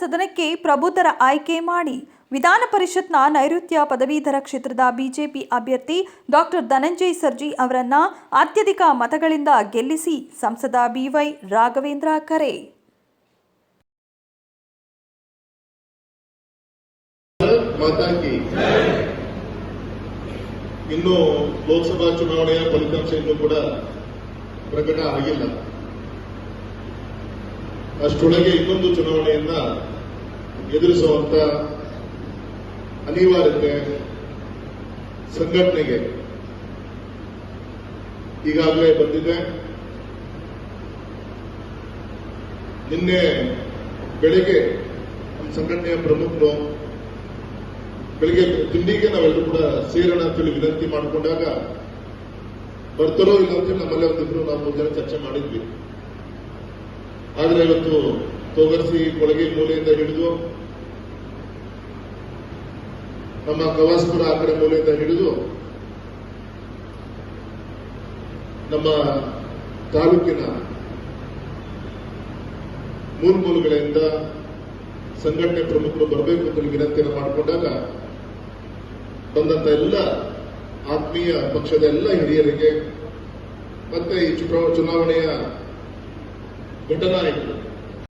ಸದನಕ್ಕೆ ಪ್ರಬುದ್ಧರ ಆಯ್ಕೆ ಮಾಡಿ. ವಿಧಾನ ಪರಿಷತ್ನ ನೈಋತ್ಯ ಪದವೀಧರ ಕ್ಷೇತ್ರದ ಬಿಜೆಪಿ ಅಭ್ಯರ್ಥಿ ಡಾಕ್ಟರ್ ಧನಂಜಯ್ ಸರ್ಜಿ ಅವರನ್ನ ಅತ್ಯಧಿಕ ಮತಗಳಿಂದ ಗೆಲ್ಲಿಸಿ ಸಂಸದ ಬಿವೈ ರಾಘವೇಂದ್ರ ಕರೆ. ಇನ್ನು ಲೋಕಸಭಾ ಚುನಾವಣೆಯ ಫಲಿತಾಂಶ ಇನ್ನೂ ಕೂಡ ಪ್ರಕಟ ಆಗಿಲ್ಲ. ಅಷ್ಟರೊಳಗೆ ಇನ್ನೊಂದು ಚುನಾವಣೆಯನ್ನ ಎದುರಿಸುವಂತ ಅನಿವಾರ್ಯತೆ ಸಂಘಟನೆಗೆ ಈಗಾಗಲೇ ಬಂದಿದೆ. ನಿನ್ನೆ ಬೆಳಿಗ್ಗೆ ನಮ್ಮ ಸಂಘಟನೆಯ ಪ್ರಮುಖರು ಬೆಳಿಗ್ಗೆ ತಿಂಡಿಗೆ ನಾವೆಲ್ಲರೂ ಕೂಡ ಸೇರೋಣ ಅಂತೇಳಿ ವಿನಂತಿ ಮಾಡಿಕೊಂಡಾಗ ಬರ್ತಾರೋ ಇಲ್ಲ ಅಂತೇಳಿ ನಮ್ಮಲ್ಲೇ ಒಂದಿಬ್ರು ನಾವು ಜನ ಚರ್ಚೆ ಮಾಡಿದ್ವಿ. ಆದ್ರೆ ಇವತ್ತು ತೊಗರ್ಸಿ ಕೊಳಗೆ ಮೂಲೆಯಿಂದ ಹಿಡಿದು ನಮ್ಮ ಕವಾಸ್ಪುರ ಆ ಕಡೆ ಮೂಲೆಯಿಂದ ಹಿಡಿದು ನಮ್ಮ ತಾಲೂಕಿನ ಮೂಲೆಗಳಿಂದ ಸಂಘಟನೆ ಪ್ರಮುಖರು ಬರಬೇಕು ಅಂತ ವಿನಂತಿಯನ್ನು ಮಾಡಿಕೊಂಡಾಗ ಬಂದಂತ ಎಲ್ಲ ಆತ್ಮೀಯ ಪಕ್ಷದ ಎಲ್ಲ ಹಿರಿಯರಿಗೆ ಮತ್ತೆ ಈ ベトナム駅